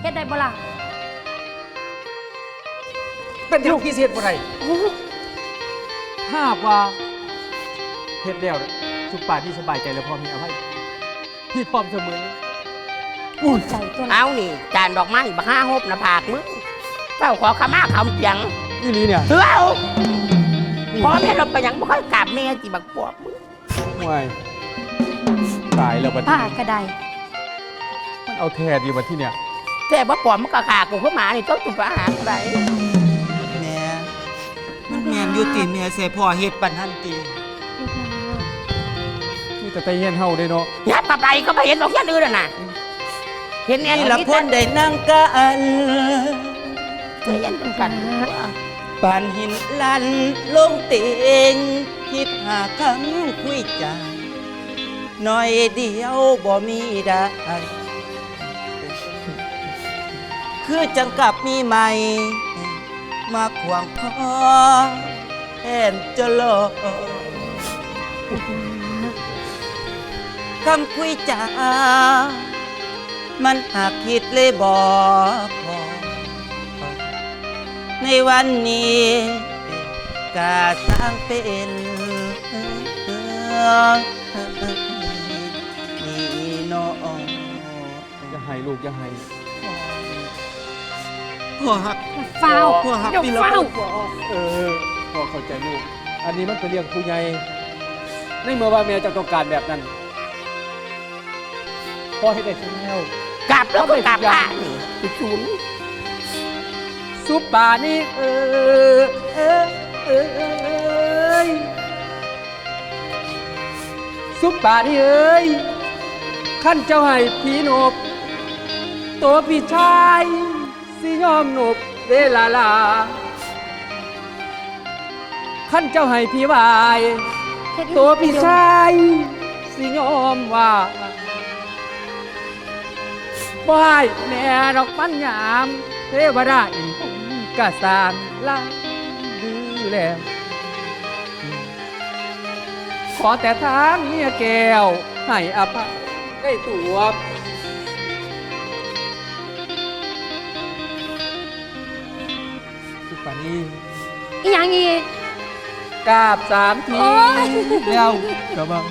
เฮ็ดได้บ่ล่ะเป็นลูกพิเศษบ่ได้โอ้ถ้าหากว่าเฮ็ดแล้วเนี่ยทุกป่าที่สบายใจแล้วพอมีอภัยพี่พร้อมเสมอใจตัวละเอานี่ จานดอกไม้บักห้าหบหน้าผากมึงเจ้าขอขมาคำเสียงนี่ลีเนี่ยเฮ้ยพอแม่เราไปหยังบ่ค่อยกราบแม่จีบักปอบมึงห่วยตายแล้วบัดป้านี้ก็ได้มันเอาแทดีบัดที่เนี่ย แต่บ่ปอบมันก็ขากูเข้ามานี่ต้องจุบอาหารไรแม่มันแม่นอยู่ติแม่ใส่พ่อเฮ็ดปันหันติลูกนะมีแต่ไตเฮียนเฮาได้เนาะยับกับไรก็ไม่เห็นดอกยันอื่นน่ะนะเห็นแน่นี่นละนี่พ้นได้นั่งกันเคยยันกัน ปานหินลันลงเตีงคิดหาคำคุยจาหน่อยเดียวบ่มีได้ คือจังกลับมีใหม่ มาขวางคอแอนจะลอกคำคุยจามันหากคิดเลยบอกพอในวันนี้กาสร้างเป็นนี่น้องอย่าให้ลูกอย่าให้ พ่อฮักอย่าเฝ้าพ่อฮักเดี๋ยวพี่ละเฝ้าพ่อเออพอเข้าใจลูก อันนี้มันเป็นเรื่องผู้ใหญ่ในเมื่อว่าแม่เจะต้องการแบบนั้นพ่อให้ได้ทั้งแล้วกลับแล้วก็กลับบ้านนี่ไปศูนย์ซุปป่านี่เออเออเออเอยซุปป่านี่เอ้ยขั้นเจ้าให้พี่นบตัวพี่ชาย สิยอมนบเวลาลาขั้นเจ้าให้พี่วายเฮ็ดอีหลีตัวพี่ชาย สิยอมว่าบายแม่ดอกปัญญามเทวดาอินผมกะสร้างลาดื้อแล้วขอแต่ทางเมียแก้วให้อภัยได้ตัว ปานีอีหยังอีก กราบสามทีโอ๊ย แล้วกระบัง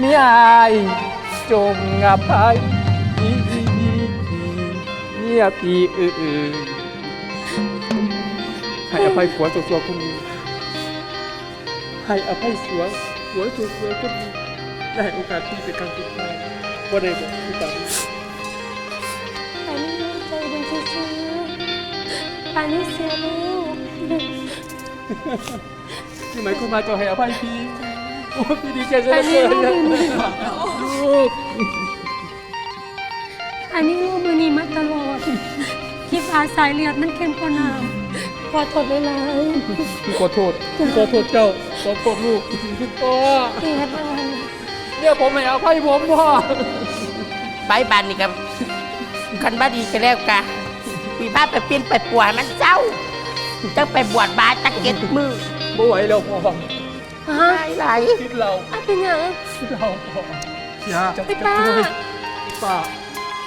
มีอายจงอภัยเมียพี่เออเออให้อภัยผัวสัวๆคนนี้ให้อภัยสัวผัวสัวๆคนนี้ได้โอกาสที่เป็นครั้งสุดท้ายว่าได้บอกพี่ตาแป่านนี้เสียแล้วที่หมายความว่าจะให้อภัยพี่โอ้พี่ดีใจซะแต่เหลือนี่เกิลูกนมือนี้ลูกอันนี้ลูกมือนี้มาตลอดคิดอาสายเลือดมันเข้มกว่าน้ำขอโทษหลายพี่ขอโทษพี่ขอโทษเจ้าขอโทษลูกพี่พ่อๆที่เฮ็ดอะไรเนี่ยผมไม่เอาให้ผมพ่อ ไปบ้านนี่กับคันบ้าดีก็แล้วกะ ปีบ้านไปเปลี่ยนไปป่วยมันเจ้าจะไปบวชบาสจักเก็ตมือไม่ไหวแล้วพ่อฮะไหลไหลคิดเราอะเป็นหยังคิดเราพ่ออย่าจะพี่ป้าจะช่วยป้า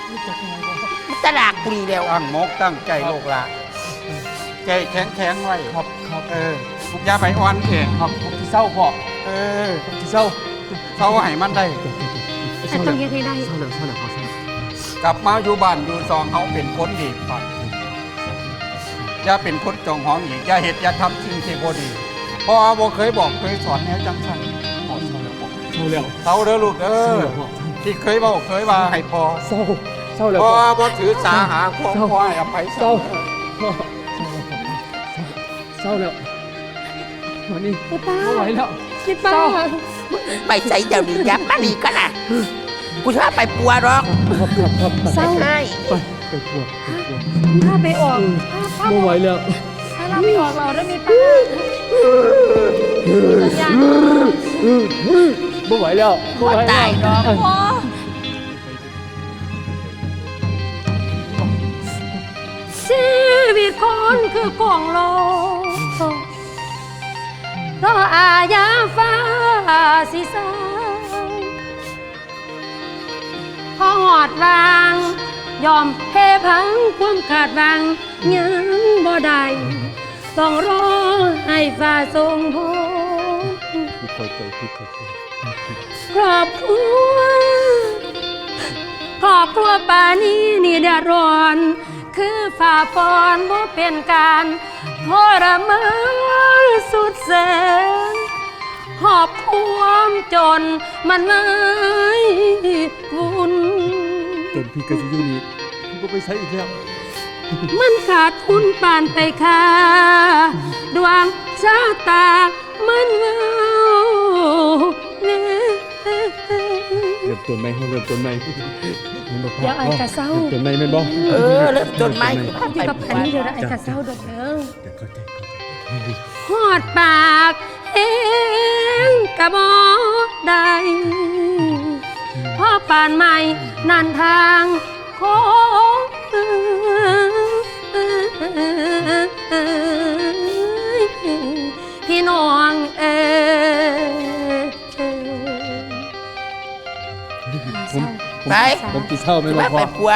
รู้จักยังไงพ่อมันตลากปลีแล้วตั้งมกตั้งใจลูกละใจแข็งแข็งๆไว้ครับครับเอออย่าไปอ่อนเองครับผมที่เศร้าพ่อเออผมที่เศร้าเขาให้มันได้แต่ต้องเฮ็ดให้ได้เศร้าแล้วเศร้าแล้วพ่อเศร้ากลับมาอยู่บ้านอยู่ซองเขาเป็นคนดีก่อน อย่าเป็นคนจองหองอีกอย่าเหตุอย่าทำสิ่งที่บ่ดีพ่อบ่เคยบอกเคยสอนแนวจังสันพ่อเศร้าแล้วพ่อเศร้าแล้วเขาเด้อลูกเด้เศร้าอแล้วพ่อที่เคยบอกเคยว่าให้พอเศร้าเศร้าแล้วพ่อพ่อบ่ถือสาหาความเศร้าพ่อให้อภัยเศร้าพ่อเศร้าแล้ววันนี้พี่ป้าไม่ไหวแล้วพี่ป้าไปใส่เจ้าดียับมาดีกันนะกูชอบไปปัวหรอกครับครับครับเศร้าใช่ไปไปปวดไปปวด ถ้าไปออกถ้าไม่ไหวแล้วถ้าเราไม่ออกเราได้ไหมป้าสัญญาณไม่ไหวแล้วไม่ไหวแล้วตายดอกพอชีวิตคนคือของโลกเพราะอาญาฟ้าสิสางพอหอดวาง ยอมแพ้พังความขาดหวังยังบ่ได้ต้องรอให้ฟ้าทรงพงพี่เข้าใจพี่เข้าใจครอบครัวครอบครัวป่านี้นี่เดือดร้อน คือฝ่าฟอนบ่เป็นการทรมานสุดแสนขอบความจนมันไม่วุ่น นพี่ก็จะอยู่นี่พี่ก็ไปใช้อีกแล้วมันขาดทุนปานไปค่าดวงชาตา มันเว้าเน่เริ่มต้นใหม่เฮาเริ่มต้นใหม่มันบ่พเดี๋ยวไอ้กะเศร้า เริ่มต้นใหม่แม่นบ่เออเริ่มต้นไม้คือพาอไปยู่กับปัอัวนนี้เดี๋ยวนะไอ้กะเศร้าดอกเด้อเดี๋ยวเข้าใจเข้าใจหอดปากเองกะบอได้ พ่อปานใหม่นันทางโค้งพี่น้องเอผมผมไป ผมสิเศร้าแม่นบ่ว่าพ่ไปอปัว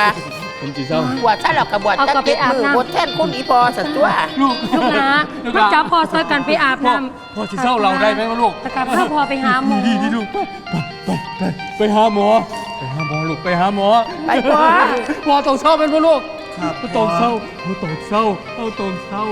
ผมสิเศร้าบวชซะแล้วก็บวชเอากลับไปเก็ดอาบมือน้ำบวชแท่นคุณอีพอสัตว์ตัวลูกลูกนะลูกลูกนะจ๋าพอซอยกันไปอาบพ่อน้ำพ่อสิเศร้าเราได้ไหมวะลูกตะกับพ่อพอไปหาหมอ ดีดีลูกไป ไปไปไปหาหมอ ไปหาหมอลูกไปหาหมอไปพ่อ พ่อต้องเศร้าเป็นพ่อลูกครับพ่อ ต้องเศร้าพ่อต้องเศร้าพ่อต้องเศร้า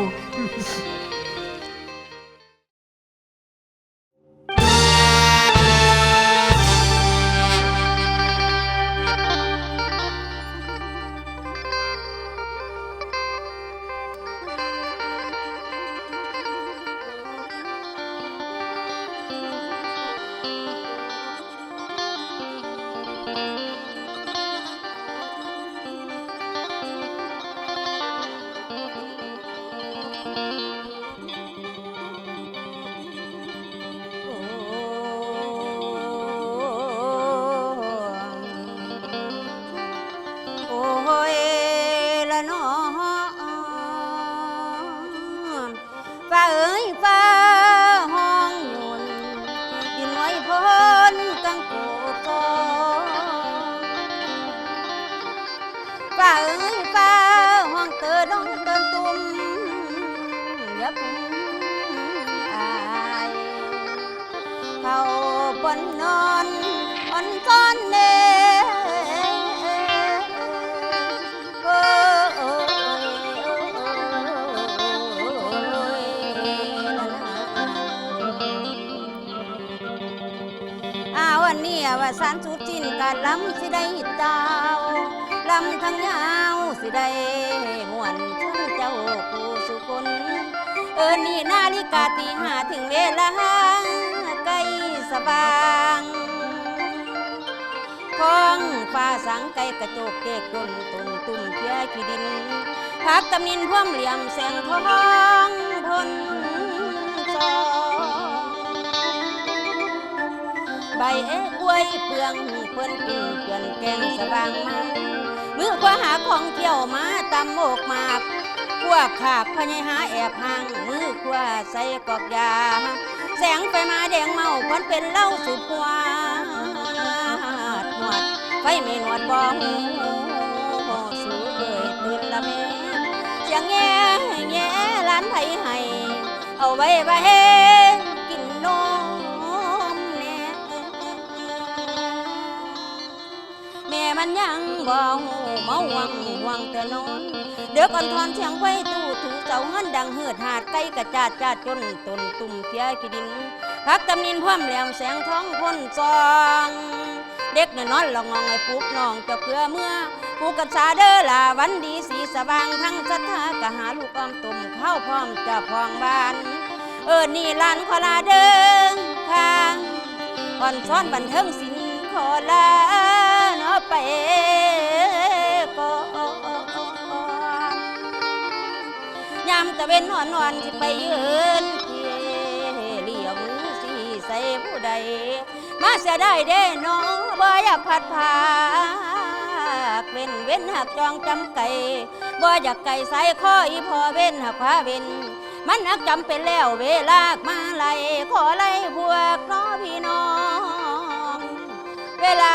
นนี้ว่าสารสุดจินกาลำสิได้ดาลำทั้งยาวสิได้มวนชนเจ้าผู้สุคนเออนี่นาฬิกาตีห้าถึงเวลาใกล้สว่างท้องฟ้าสังไกกระจกเกกดนตุนตุ่มเพียขี้ดินพักกำนินพ่วมเหลี่ยมแสงทองพน ใบเอ้กล้วยเปลืองเพื่อนปิ่นเพื่อนแกงสว่างมามือขวาหาของเที่ยวมาตำโมกมาพวกขาบพญายหาแอบห่างมือขวาใส่กอกยา แสงไฟมาแดงเมาควันเป็นเล้าสุบหวาดหวดไฟไม่หนวดบองสูเลยตื่นละแม่เสียงแง่แง่ร้านไทยให้เอาไว้ไว้ ม่มันยังบ่หูเมาหวังหวังแต่นอนเดือกอ่อนทอนเสียงไว้ตู้ถือเสาเงินดังเหือดหาดไก่กระจาดจาดจนตนตุ่มเพียขี้ดินพักตำนินพร้อมแหลมแสงท้องพ้นซองเด็กน่ะนอนหลองงองไอ้ปลุกน้องจะเพื่อเมื่อปูกกัญชาเด้อล่ะวันดีสีสว่างทั้งศรัทธากะหาลูกอมตุ่มเข้าพร้อมจะพองบานเออนี่ลานขอลาเดิงทางอ่อนซ้อนบันเทิงสินขอลาน ไปก่อนยามตะเวนนอนนอนที่ไปยืนเที่เหลี่ยมือสีใส่ผู้ใด มาเสียได้เด้น้องบ่อยากผัดผากเว้นเว้นหักจองจำไก่บ่อยากไก่ใส่ข้ออีพอเว้นหักผ้าเว้นมันนักจำเป็นแล้วเวลามาไล่ขอไล่พวกน้อพี่น้อง เวลา